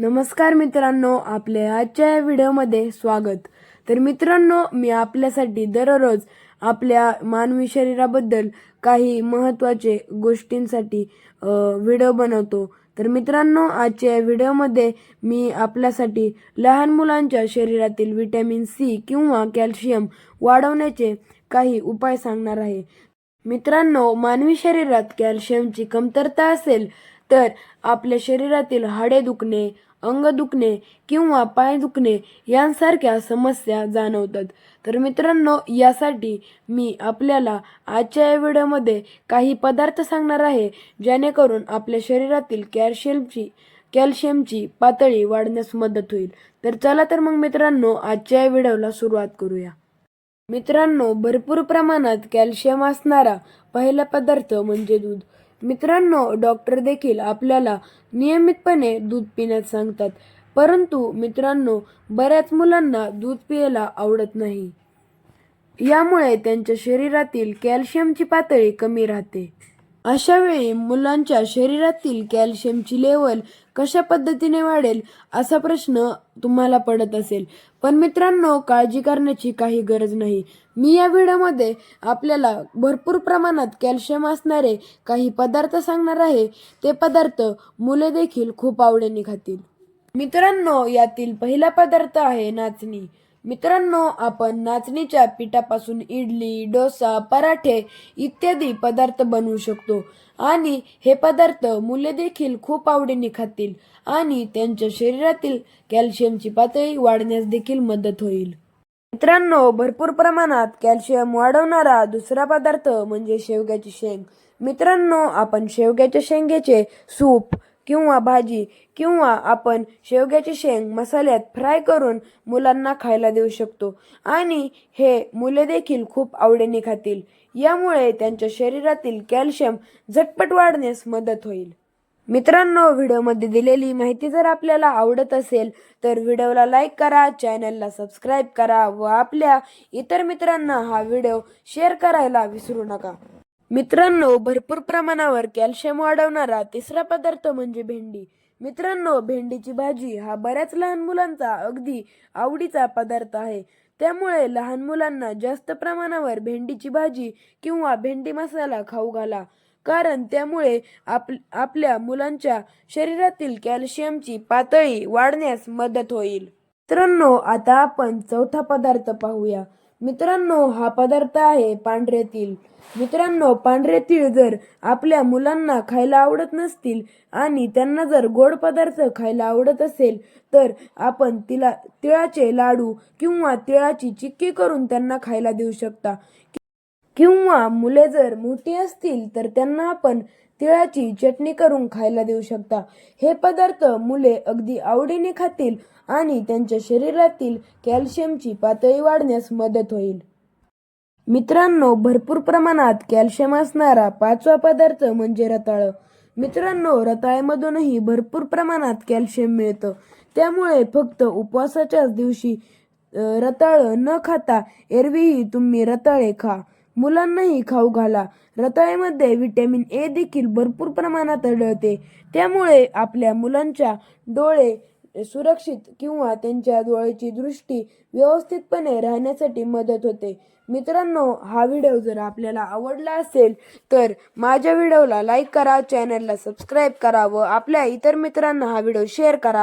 नमस्कार मित्रांनो आपल्या आजच्या या व्हिडिओमध्ये स्वागत. तर मित्रांनो मी आपल्यासाठी दररोज आपल्या मानवी शरीराबद्दल काही महत्त्वाचे गोष्टींसाठी व्हिडिओ बनवतो. तर मित्रांनो आजच्या या व्हिडिओमध्ये मी आपल्यासाठी लहान मुलांच्या शरीरातील विटॅमिन सी किंवा कॅल्शियम वाढवण्याचे काही उपाय सांगणार आहे. मित्रांनो मानवी शरीरात कॅल्शियमची कमतरता असेल तर आपल्या शरीरातील हाडे दुखणे अंग दुखणे किंवा पाय दुखणे यांसारख्या समस्या जाणवतात. तर मित्रांनो यासाठी मी आपल्याला आजच्या या व्हिडिओमध्ये काही पदार्थ सांगणार आहे जेणेकरून आपल्या शरीरातील कॅल्शियमची कॅल्शियमची पातळी वाढण्यास मदत होईल. तर चला तर मग मित्रांनो आजच्या या व्हिडिओला सुरुवात करूया. मित्रांनो भरपूर प्रमाणात कॅल्शियम असणारा पहिला पदार्थ म्हणजे दूध. मित्रांनो डॉक्टर देखील आपल्याला नियमितपणे दूध पिण्यास सांगतात. परंतु मित्रांनो बऱ्याच मुलांना दूध पियायला आवडत नाही. यामुळे त्यांच्या शरीरातील कॅल्शियमची पातळी कमी राहते. अशा वेळी मुलांच्या शरीरातील कॅल्शियमची लेवल कशा पद्धतीने वाढेल असा प्रश्न तुम्हाला पडत असेल. पण मित्रांनो काळजी करण्याची काही गरज नाही. मी या व्हिडिओमध्ये आपल्याला भरपूर प्रमाणात कॅल्शियम असणारे काही पदार्थ सांगणार आहे. ते पदार्थ मुले देखील खूप आवडीने खातील. मित्रांनो यातील पहिला पदार्थ आहे नाचणी. मित्रांनो आपण नाचणीच्या पिठापासून इडली डोसा पराठे इत्यादी पदार्थ बनवू शकतो. आणि हे पदार्थ मुले देखील खूप आवडीने खातील आणि त्यांच्या शरीरातील कॅल्शियमची पातळी वाढण्यास देखील मदत होईल. मित्रांनो भरपूर प्रमाणात कॅल्शियम वाढवणारा दुसरा पदार्थ म्हणजे शेवग्याची शेंग. मित्रांनो आपण शेवग्याच्या शेंगेचे सूप किंवा भाजी किंवा आपण शेवग्याची शेंग मसाल्यात फ्राय करून मुलांना खायला देऊ शकतो. आणि हे मुले देखील खूप आवडीने खातील. यामुळे त्यांच्या शरीरातील कॅल्शियम झटपट वाढण्यास मदत होईल. मित्रांनो व्हिडिओमध्ये दिलेली माहिती जर आपल्याला आवडत असेल तर व्हिडिओला लाईक करा चॅनलला सबस्क्राईब करा व आपल्या इतर मित्रांना हा व्हिडिओ शेअर करायला विसरू नका. मित्रांनो भरपूर प्रमाणावर कॅल्शियम वाढवणारा तिसरा पदार्थ म्हणजे भेंडी. मित्रांनो भेंडीची भाजी हा बऱ्याच लहान मुलांचा अगदी आवडीचा पदार्थ आहे. त्यामुळे लहान मुलांना जास्त प्रमाणावर भेंडीची भाजी किंवा भेंडी मसाला खाऊ घाला. कारण त्यामुळे आप आपल्या मुलांच्या शरीरातील कॅल्शियमची पातळी वाढण्यास मदत होईल. मित्रांनो आता आपण चौथा पदार्थ पाहूया. मित्रांनो हा पदार्थ आहे पांढरे तीळ मित्रांनो पांढरे तीळ जर आपल्या मुलांना खायला आवडत नसतील आणि त्यांना जर गोड पदार्थ खायला आवडत असेल तर आपण तिला तिळाचे लाडू किंवा तिळाची चिक्की करून त्यांना खायला देऊ शकता. किंवा मुले जर मोठी असतील तर त्यांना आपण तिळाची चटणी करून खायला देऊ शकता. हे पदार्थ मुले अगदी आवडीने खातील आणि त्यांच्या शरीरातील कॅल्शियमची पातळी वाढण्यास मदत होईल. मित्रांनो भरपूर प्रमाणात कॅल्शियम असणारा पाचवा पदार्थ म्हणजे रताळं. मित्रांनो रताळ्यामधूनही भरपूर प्रमाणात कॅल्शियम मिळतं. त्यामुळे फक्त उपवासाच्याच दिवशी रताळं न खाता एरवीही तुम्ही रताळे खा. मुलांनाही खाऊ घाला. रताळ्यामध्ये व्हिटॅमिन ए देखील भरपूर प्रमाणात आढळते. त्यामुळे आपल्या मुलांच्या डोळे सुरक्षित किंवा त्यांच्या डोळ्याची दृष्टी व्यवस्थितपणे राहण्यासाठी मदत होते. मित्रांनो हा व्हिडिओ जर आपल्याला आवडला असेल तर माझ्या व्हिडिओला लाईक करा चॅनलला सबस्क्राईब करा व आपल्या इतर मित्रांना हा व्हिडिओ शेअर करा.